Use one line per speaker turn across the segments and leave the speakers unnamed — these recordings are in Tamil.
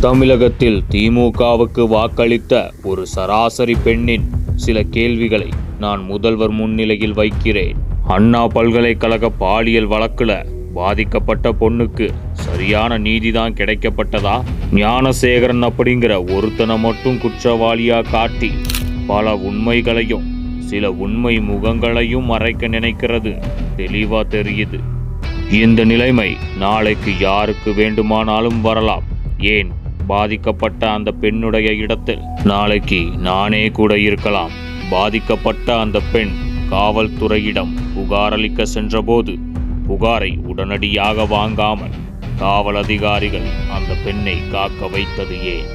தமிழகத்தில் திமுகவுக்கு வாக்களித்த ஒரு சராசரி பெண்ணின் சில கேள்விகளை நான் முதல்வர் முன்னிலையில் வைக்கிறேன். அண்ணா பல்கலைக்கழக பாலியல் வழக்குல பாதிக்கப்பட்ட பொண்ணுக்கு சரியான நீதிதான் கிடைக்கப்பட்டதா? ஞானசேகரன் அப்படிங்கிற ஒருத்தனை மட்டும் குற்றவாளியா காட்டி பல உண்மைகளையும் சில உண்மை முகங்களையும் மறைக்க நினைக்கிறது தெளிவா தெரியுது. இந்த நிலைமை நாளைக்கு யாருக்கு வேண்டுமானாலும் வரலாம். ஏன் பாதிக்கப்பட்ட அந்த பெண்ணுடைய இடத்தில். நாளைக்கு நானே கூட இருக்கலாம். பாதிக்கப்பட்ட அந்த பெண் காவல்துறையிடம் புகாரளிக்க சென்றபோது புகாரை உடனடியாக வாங்காமல் காவல் அதிகாரிகள் அந்த பெண்ணை காக்க வைத்தது ஏன்?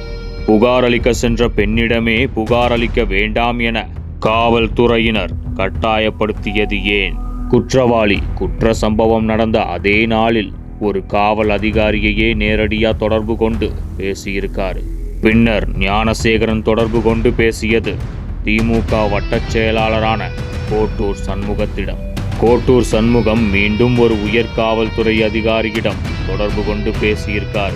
புகாரளிக்க சென்ற பெண்ணிடமே புகாரளிக்க வேண்டாம் என காவல்துறையினர் கட்டாயப்படுத்தியது ஏன்? குற்றவாளி குற்ற சம்பவம் நடந்த அதே நாளில் ஒரு காவல் அதிகாரியையே நேரடியாக தொடர்பு கொண்டு பேசியிருக்காரு. பின்னர் ஞானசேகரன் தொடர்பு கொண்டு பேசியது திமுக வட்டச் செயலாளரான கோட்டூர் சண்முகத்திடம். கோட்டூர் சண்முகம் மீண்டும் ஒரு உயர் காவல்துறை அதிகாரியிடம் தொடர்பு கொண்டு பேசியிருக்கார்.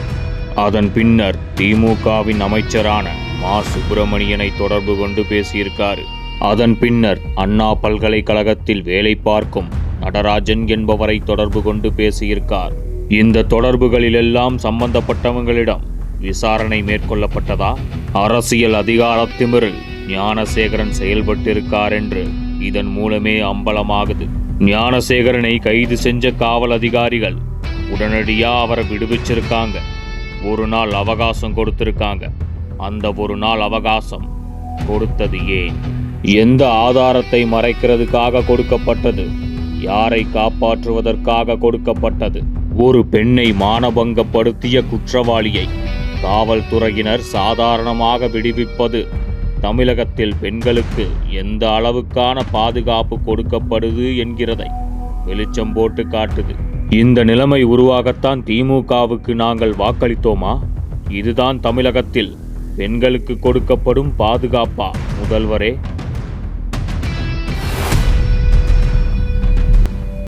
அதன் பின்னர் திமுகவின் அமைச்சரான மா. சுப்பிரமணியனை தொடர்பு கொண்டு பேசியிருக்காரு. அதன் பின்னர் அண்ணா பல்கலைக்கழகத்தில் வேலை பார்க்கும் நடராஜன் என்பவரை தொடர்பு கொண்டு பேசியிருக்கார். இந்த தொடர்புகளிலெல்லாம் சம்பந்தப்பட்டவங்களிடம் விசாரணை மேற்கொள்ளப்பட்டதா? அரசியல் அதிகாரத்திமிரில் ஞானசேகரன் செயல்பட்டிருக்கார் என்று இதன் மூலமே அம்பலமாகுது. ஞானசேகரனை கைது செஞ்ச காவல் அதிகாரிகள் உடனடியாக அவரை விடுவிச்சிருக்காங்க. ஒரு நாள் அவகாசம் கொடுத்திருக்காங்க. அந்த ஒரு நாள் அவகாசம் கொடுத்தது ஏன்? எந்த ஆதாரத்தை மறைக்கிறதுக்காக கொடுக்கப்பட்டது? யாரை காப்பாற்றுவதற்காக கொடுக்கப்பட்டது? ஒரு பெண்ணை மானபங்கப்படுத்திய குற்றவாளியை காவல்துறையினர் சாதாரணமாக விடுவிப்பது தமிழகத்தில் பெண்களுக்கு எந்த அளவுக்கான பாதுகாப்பு கொடுக்கப்படுது என்கிறதை வெளிச்சம் போட்டு காட்டுது. இந்த நிலைமை உருவாகத்தான் திமுகவுக்கு நாங்கள் வாக்களித்தோமா? இதுதான் தமிழகத்தில் பெண்களுக்கு கொடுக்கப்படும் பாதுகாப்பா முதல்வரே?